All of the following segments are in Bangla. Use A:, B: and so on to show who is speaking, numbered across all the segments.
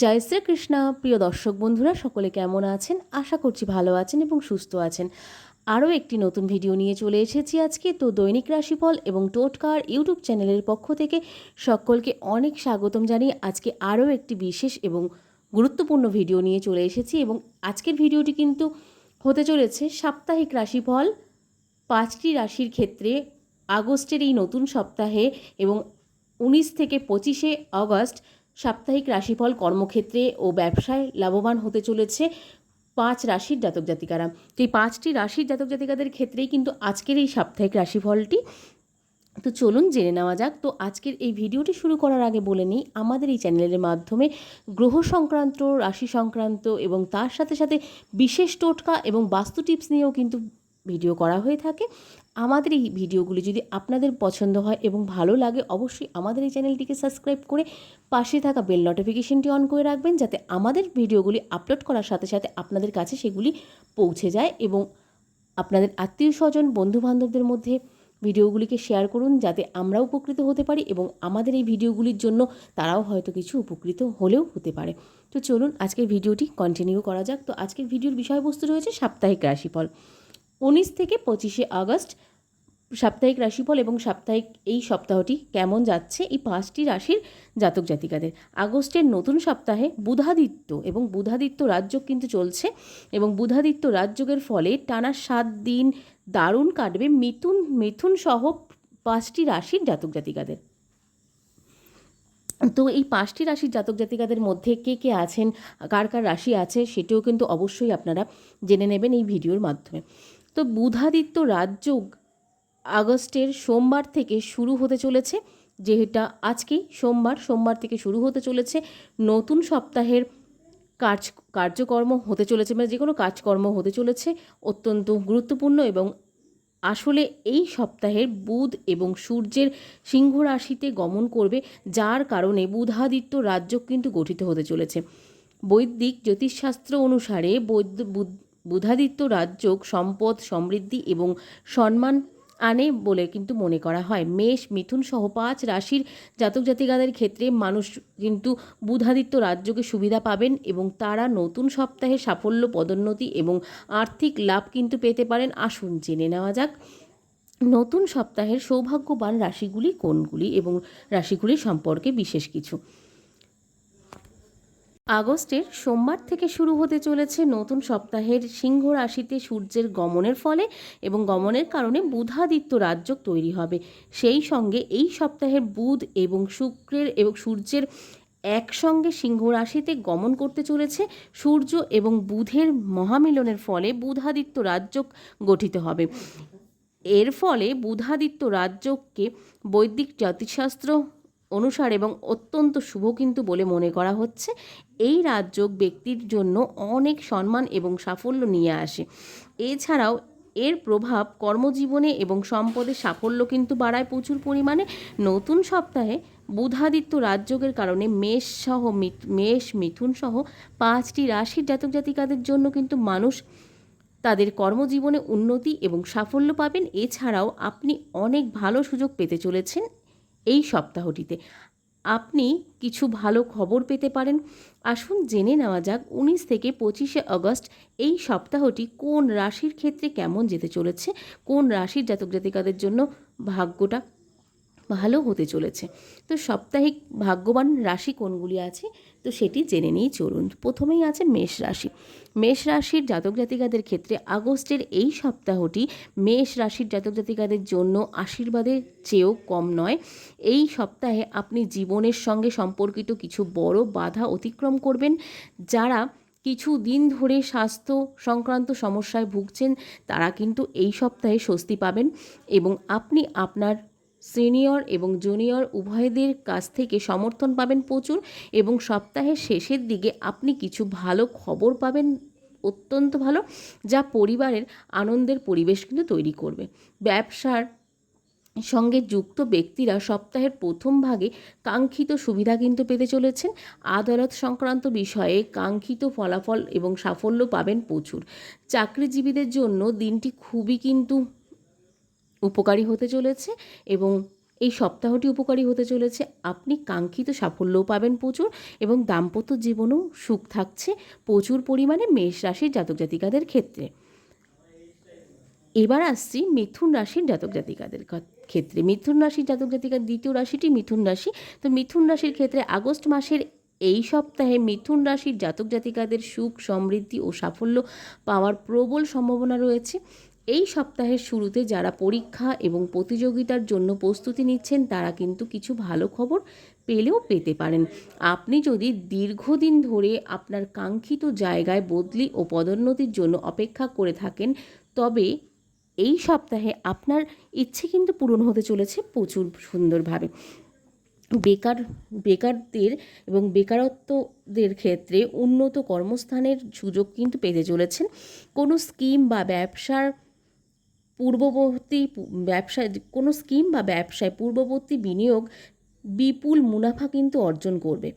A: জয় শ্রীকৃষ্ণ। প্রিয় দর্শক বন্ধুরা, সকলে কেমন আছেন? আশা করছি ভালো আছেন এবং সুস্থ আছেন। আরও একটি নতুন ভিডিও নিয়ে চলে এসেছি আজকে। তো দৈনিক রাশিফল এবং টোটকার ইউটিউব চ্যানেলের পক্ষ থেকে সকলকে অনেক স্বাগতম জানিয়ে আজকে আরও একটি বিশেষ এবং গুরুত্বপূর্ণ ভিডিও নিয়ে চলে এসেছি এবং আজকের ভিডিওটি কিন্তু হতে চলেছে সাপ্তাহিক রাশিফল। পাঁচটি রাশির ক্ষেত্রে আগস্টের এই নতুন সপ্তাহে এবং উনিশ থেকে পঁচিশে আগস্ট সাপ্তাহিক রাশিফল কর্মক্ষেত্রে ও ব্যবসায় লাভবান হতে চলেছে পাঁচ রাশির জাতক জাতিকারা। তো এই পাঁচটি রাশির জাতক জাতিকাদের ক্ষেত্রেই কিন্তু আজকের এই সাপ্তাহিক রাশিফলটি। তো চলুন জেনে নেওয়া যাক। তো আজকের এই ভিডিওটি শুরু করার আগে বলে নিই, আমাদের এই চ্যানেলের মাধ্যমে গ্রহ সংক্রান্ত, রাশি সংক্রান্ত এবং তার সাথে সাথে বিশেষ টোটকা এবং বাস্তু টিপস নিয়েও কিন্তু ভিডিও করা হয়ে থাকে। আমাদের এই ভিডিওগুলি যদি আপনাদের পছন্দ হয় এবং ভালো লাগে, অবশ্যই আমাদের এই চ্যানেলটিকে সাবস্ক্রাইব করে পাশে থাকা বেল নোটিফিকেশনটি অন করে রাখবেন, যাতে আমাদের ভিডিওগুলি আপলোড করার সাথে সাথে আপনাদের কাছে সেগুলি পৌঁছে যায় এবং আপনাদের আত্মীয় স্বজন বন্ধুবান্ধবদের মধ্যে ভিডিওগুলিকে শেয়ার করুন, যাতে আমরা উপকৃত হতে পারি এবং আমাদের এই ভিডিওগুলির জন্য তারাও হয়তো কিছু উপকৃত হলেও হতে পারে। তো চলুন, আজকের ভিডিওটি কন্টিনিউ করা যাক। তো আজকের ভিডিওর বিষয়বস্তু রয়েছে সাপ্তাহিক রাশিফল। উনিশ থেকে পঁচিশে আগস্ট সাপ্তাহিক রাশিফল এবং সাপ্তাহিক এই সপ্তাহটি কেমন যাচ্ছে? এই পাঁচটি রাশির জাতক জাতিকাদের। আগস্টের নতুন সপ্তাহে বুধাদিত্য এবং বুধাদিত্য রাজযোগ কিন্তু চলছে এবং বুধাদিত্য রাজযোগের ফলে টানা সাত দিন দারুণ কাটবে মিথুন মিথুন সহ পাঁচটি রাশির জাতক জাতিকাদের। তো এই পাঁচটি রাশির জাতক জাতিকাদের মধ্যে কে কে আছেন? কার কার রাশি আছে? সেটিও কিন্তু অবশ্যই আপনারা জেনে নেবেন এই ভিডিওর মাধ্যমে। তো বুধাদিত্য রাজযোগ আগস্টের সোমবার থেকে শুরু হতে চলেছে, যেটা আজকেই সোমবার সোমবার থেকে শুরু হতে চলেছে। নতুন সপ্তাহের কাজ কার্যকর্ম হতে চলেছে মানে যে কোনো কাজকর্ম হতে চলেছে, অত্যন্ত গুরুত্বপূর্ণ এবং আসলে এই সপ্তাহের বুধ এবং সূর্যের সিংহ রাশিতে গমন করবে, যার কারণে বুধাদিত্য রাজ্য কিন্তু গঠিত হতে চলেছে। বৈদিক জ্যোতিষশাস্ত্র অনুসারে বৈদ্য বুধাদিত্য রাজযোগ, সম্পদ, সমৃদ্ধি এবং সম্মান আনে বলে কিন্তু মনে করা হয়। মেষ, মিথুন সহ পাঁচ রাশির জাতক জাতিকাদের ক্ষেত্রে মানুষ কিন্তু বুধাদিত্য রাজযোগে সুবিধা পাবেন এবং তারা নতুন সপ্তাহে সাফল্য, পদোন্নতি এবং আর্থিক লাভ কিন্তু পেতে পারেন। আসুন জেনে নেওয়া যাক, নতুন সপ্তাহের সৌভাগ্যবান রাশিগুলি কোনগুলি এবং রাশিগুলি সম্পর্কে বিশেষ কিছু। আগস্টের সোমবার থেকে শুরু হতে চলেছে নতুন সপ্তাহের সিংহ রাশিতে সূর্যের গমনের ফলে এবং গমনের কারণে বুধাদিত্য রাজ্য তৈরি হবে। সেই সঙ্গে এই সপ্তাহের বুধ এবং শুক্রের এবং সূর্যের একসঙ্গে সিংহ রাশিতে গমন করতে চলেছে। সূর্য এবং বুধের মহামিলনের ফলে বুধাদিত্য রাজ্য গঠিত হবে। এর ফলে বুধাদিত্য রাজ্যকে বৈদিক জ্যোতিষশাস্ত্র অনুসার এবং অত্যন্ত শুভ কিন্তু বলে মনে করা হচ্ছে। এই রাজযোগ ব্যক্তির জন্য অনেক সম্মান এবং সাফল্য নিয়ে আসে। এছাড়াও এর প্রভাব কর্মজীবনে এবং সম্পদে সাফল্য কিন্তু বাড়ায় প্রচুর পরিমাণে। নতুন সপ্তাহে বুধাদিত্য রাজযোগের কারণে মেষ সহ মেষ, মিথুন সহ পাঁচটি রাশির জাতক জাতিকাদের জন্য কিন্তু মানুষ তাদের কর্মজীবনে উন্নতি এবং সাফল্য পাবেন। এছাড়াও আপনি অনেক ভালো সুযোগ পেতে চলেছেন। এই সপ্তাহটিতে। আপনি কিছু ভালো খবর পেতে পারেন। আসুন জেনে নেওয়া যাক উনিশ থেকে পঁচিশে অগস্ট এই সপ্তাহটি কোন রাশির ক্ষেত্রে কেমন যেতে চলেছে, কোন রাশির জাতক জাতিকাদের জন্য ভাগ্যটা ভালো হতে চলেছে। তো সাপ্তাহিক ভাগ্যবান রাশি কোনগুলি আছে? তো সেটি জেনে নিয়েই চলুন। প্রথমেই আছে মেষ রাশি। মেষ রাশির জাতক জাতিকাদের ক্ষেত্রে আগস্টের এই সপ্তাহটি মেষ রাশির জাতক জাতিকাদের জন্য আশীর্বাদের চেয়েও কম নয়। এই সপ্তাহে আপনি জীবনের সঙ্গে সম্পর্কিত কিছু বড় বাধা অতিক্রম করবেন। যারা কিছু দিন ধরে স্বাস্থ্য সংক্রান্ত সমস্যায় ভুগছেন, তারা কিন্তু এই সপ্তাহে স্বস্তি পাবেন এবং আপনি আপনার সিনিয়র এবং জুনিয়র উভয়দের কাছ থেকে সমর্থন পাবেন প্রচুর এবং সপ্তাহের শেষের দিকে আপনি কিছু ভালো খবর পাবেন, অত্যন্ত ভালো, যা পরিবারের আনন্দের পরিবেশ কিন্তু তৈরি করবে। ব্যবসার সঙ্গে যুক্ত ব্যক্তিরা সপ্তাহের প্রথম ভাগে কাঙ্ক্ষিত সুবিধা কিন্তু পেতে চলেছেন। আদালত সংক্রান্ত বিষয়ে কাঙ্ক্ষিত ফলাফল এবং সাফল্য পাবেন প্রচুর। চাকরিজীবীদের জন্য দিনটি খুবই কিন্তু উপকারী হতে চলেছে এবং এই সপ্তাহটি উপকারী হতে চলেছে। আপনি কাঙ্ক্ষিত সাফল্যও পাবেন প্রচুর এবং দাম্পত্য জীবনেও সুখ থাকছে প্রচুর পরিমাণে মেষ রাশির জাতক জাতিকাদের ক্ষেত্রে। এবার আসছি মিথুন রাশির জাতক জাতিকাদের ক্ষেত্রে। মিথুন রাশির জাতক জাতিকার দ্বিতীয় রাশিটি মিথুন রাশি। তো মিথুন রাশির ক্ষেত্রে আগস্ট মাসের এই সপ্তাহে মিথুন রাশির জাতক জাতিকাদের সুখ, সমৃদ্ধি ও সাফল্য পাওয়ার প্রবল সম্ভাবনা রয়েছে। এই সপ্তাহের শুরুতে যারা পরীক্ষা এবং প্রতিযোগিতার জন্য প্রস্তুতি নিচ্ছেন, তারা কিন্তু কিছু ভালো খবর পেলেও পেতে পারেন। আপনি যদি দীর্ঘদিন ধরে আপনার কাঙ্ক্ষিত জায়গায় বদলি ও পদোন্নতির জন্য অপেক্ষা করে থাকেন, তবে এই সপ্তাহে আপনার ইচ্ছে কিন্তু পূরণ হতে চলেছে প্রচুর সুন্দরভাবে। বেকার, বেকারদের এবং বেকারত্বদের ক্ষেত্রে উন্নত কর্মস্থানের সুযোগ কিন্তু পেতে চলেছেন। কোনো স্কিম বা ব্যবসার পূর্ববর্তী ব্যবসায়, কোনো স্কিম বা ব্যবসায় পূর্ববর্তী বিনিয়োগ বিপুল মুনাফা কিন্তু অর্জন করবে।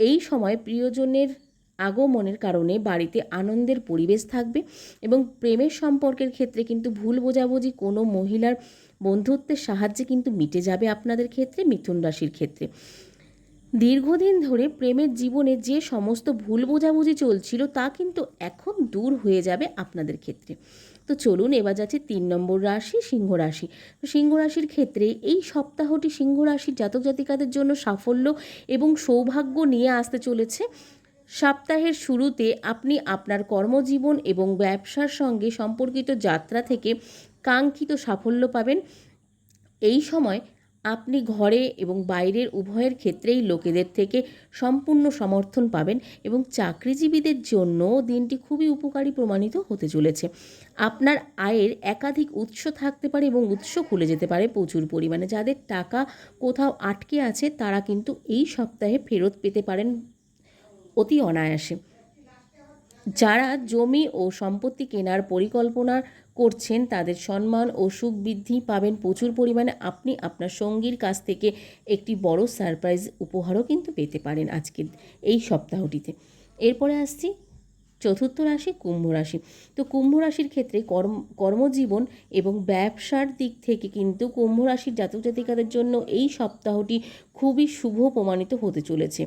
A: এই সময় প্রিয়জনের আগমনের কারণে বাড়িতে আনন্দের পরিবেশ থাকবে এবং প্রেমের সম্পর্কের ক্ষেত্রে কিন্তু ভুল বোঝাবুঝি কোনো মহিলার বন্ধুত্বের সাহায্যে কিন্তু মিটে যাবে আপনাদের ক্ষেত্রে, মিথুন রাশির ক্ষেত্রে। দীর্ঘদিন ধরে প্রেমের জীবনে যে সমস্ত ভুল বোঝাবুঝি চলছিল তা কিন্তু এখন দূর হয়ে যাবে আপনাদের ক্ষেত্রে। তো চলুন এবার যাচ্ছে তিন নম্বর রাশি সিংহ রাশি। তো সিংহ রাশির ক্ষেত্রে এই সপ্তাহটি সিংহ রাশির জাতক জাতিকাদের জন্য সাফল্য এবং সৌভাগ্য নিয়ে আসতে চলেছে। সপ্তাহের শুরুতে আপনি আপনার কর্মজীবন এবং ব্যবসার সঙ্গে সম্পর্কিত যাত্রা থেকে কাঙ্ক্ষিত সাফল্য পাবেন। এই সময় আপনি ঘরে এবং বাইরের উভয়ের ক্ষেত্রেই লোকেদের থেকে সম্পূর্ণ সমর্থন পাবেন এবং চাকরিজীবীদের জন্য দিনটি খুবই উপকারী প্রমাণিত হতে চলেছে। আপনার আয়ের একাধিক উৎস থাকতে পারে এবং উৎস খুলে যেতে পারে প্রচুর পরিমাণে। যাদের টাকা কোথাও আটকে আছে, তারা কিন্তু এই সপ্তাহে ফেরত পেতে পারেন অতি অনায়াসে। যারা জমি ও সম্পত্তি কেনার পরিকল্পনা করছেন, তাদের সম্মান ও সুখ বৃদ্ধি পাবেন। প্রচুর পরিমাণে আপনি আপনার সঙ্গীর কাছ থেকে একটি বড় সারপ্রাইজ উপহারও কিন্তু পেতে পারেন আজকের এই সপ্তাহটিতে। এরপরে আসছি চতুর্থ রাশি, কুম্ভ রাশি। তো কুম্ভ রাশির ক্ষেত্রে কর্ম, কর্মজীবন এবং ব্যবসার দিক থেকে কিন্তু কুম্ভ রাশির জাতক জাতিকাদের জন্য এই সপ্তাহটি খুবই শুভ প্রমাণিত হতে চলেছে।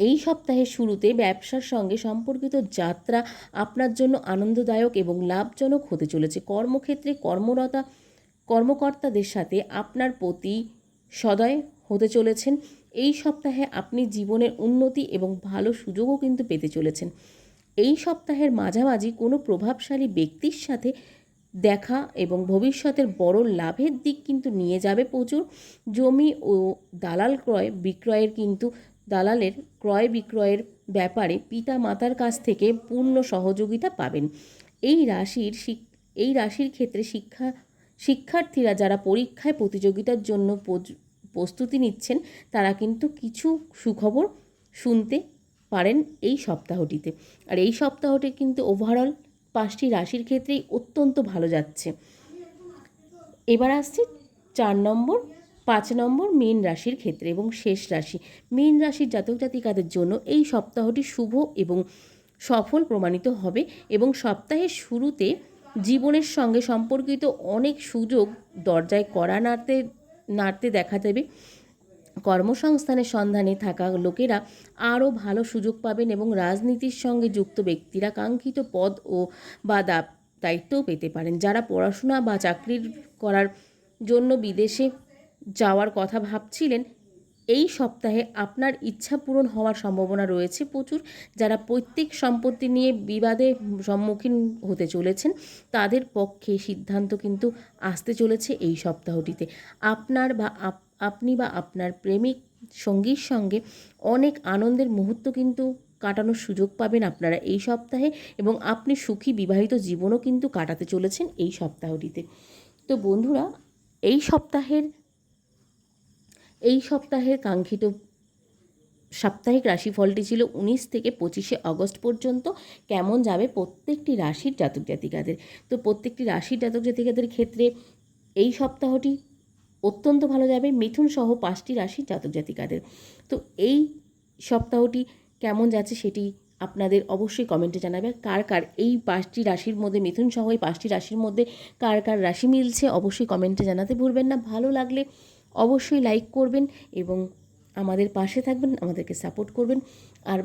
A: এই সপ্তাহের শুরুতে ব্যবসার সঙ্গে সম্পর্কিত যাত্রা আপনার জন্য আনন্দদায়ক এবং লাভজনক হতে চলেছে। কর্মক্ষেত্রে কর্মরতা, কর্মকর্তাদের সাথে আপনার প্রতি সদয় হতে চলেছেন। এই সপ্তাহে আপনি জীবনের উন্নতি এবং ভালো সুযোগও কিন্তু পেতে চলেছেন। এই সপ্তাহের মাঝামাঝি কোনো প্রভাবশালী ব্যক্তির সাথে দেখা এবং ভবিষ্যতের বড় লাভের দিক কিন্তু নিয়ে যাবে প্রচুর। জমি ও দালাল ক্রয়, বিক্রয়ের কিন্তু দালালের ক্রয় বিক্রয়ের ব্যাপারে পিতা মাতার কাছ থেকে পূর্ণ সহযোগিতা পাবেন। এই রাশির এই রাশির ক্ষেত্রে শিক্ষা, শিক্ষার্থীরা যারা পরীক্ষায় প্রতিযোগিতার জন্য প্রস্তুতি নিচ্ছেন, তারা কিন্তু কিছু সুখবর শুনতে পারেন এই সপ্তাহটিতে। আর এই সপ্তাহটি কিন্তু ওভারঅল পাঁচটি রাশির ক্ষেত্রেই অত্যন্ত ভালো যাচ্ছে। এবার আসছি চার নম্বর পাঁচ নম্বর মীন রাশির ক্ষেত্রে এবং শেষ রাশি। মীন রাশির জাতক জাতিকাদের জন্য এই সপ্তাহটি শুভ এবং সফল প্রমাণিত হবে এবং সপ্তাহের শুরুতে জীবনের সঙ্গে সম্পর্কিত অনেক সুযোগ দরজায় কড়া নাড়তে নাড়তে দেখা দেবে। কর্মসংস্থানের সন্ধানে থাকা লোকেরা আরও ভালো সুযোগ পাবেন এবং রাজনীতির সঙ্গে যুক্ত ব্যক্তিরা কাঙ্ক্ষিত পদ ও বা দায়িত্বও পেতে পারেন। যারা পড়াশোনা বা চাকরির করার জন্য বিদেশে যাওয়ার কথা ভাবছিলেন, এই সপ্তাহে আপনার ইচ্ছা পূরণ হওয়ার সম্ভাবনা রয়েছে প্রচুর। যারা পৈতৃক সম্পত্তি নিয়ে বিবাদে সম্মুখীন হতে চলেছেন, তাদের পক্ষে সিদ্ধান্ত কিন্তু আসতে চলেছে এই সপ্তাহটিতে। আপনার বা আপ- আপনি বা আপনার প্রেমিক সঙ্গীর সঙ্গে অনেক আনন্দের মুহূর্ত কিন্তু কাটানোর সুযোগ পাবেন আপনারা এই সপ্তাহে এবং আপনি সুখী বিবাহিত জীবনও কিন্তু কাটাতে চলেছেন এই সপ্তাহটিতে। তো বন্ধুরা, এই সপ্তাহের এই সপ্তাহের কাঙ্ক্ষিত সাপ্তাহিক রাশিফলটি ছিল উনিশ থেকে পঁচিশে আগস্ট পর্যন্ত। কেমন যাবে প্রত্যেকটি রাশির জাতক জাতিকাদের? তো প্রত্যেকটি রাশির জাতক জাতিকাদের ক্ষেত্রে এই সপ্তাহটি অত্যন্ত ভালো যাবে। মিথুন সহ পাঁচটি রাশির জাতক জাতিকাদের। তো এই সপ্তাহটি কেমন যাচ্ছে সেটি আপনাদের অবশ্যই কমেন্টে জানাবে। কার কার এই পাঁচটি রাশির মধ্যে, মিথুন সহ এই পাঁচটি রাশির মধ্যে কার কার রাশি মিলছে অবশ্যই কমেন্টে জানাতে ভুলবেন না। ভালো লাগলে অবশ্যই লাইক করবেন এবং আমাদের পাশে থাকবেন, আমাদেরকে সাপোর্ট করবেন। আর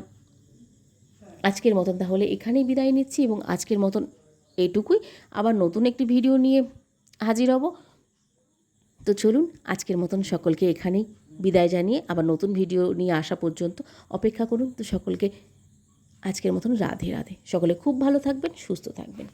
A: আজকের মতন তাহলে এখানেই বিদায় নিচ্ছি এবং আজকের মতন এটুকুই। আবার নতুন একটি ভিডিও নিয়ে হাজির হব। তো চলুন, আজকের মতন সকলকে এখানেই বিদায় জানিয়ে আবার নতুন ভিডিও নিয়ে আসা পর্যন্ত অপেক্ষা করুন। তো সকলকে আজকের মতন রাধে রাধে। সকলে খুব ভালো থাকবেন, সুস্থ থাকবেন।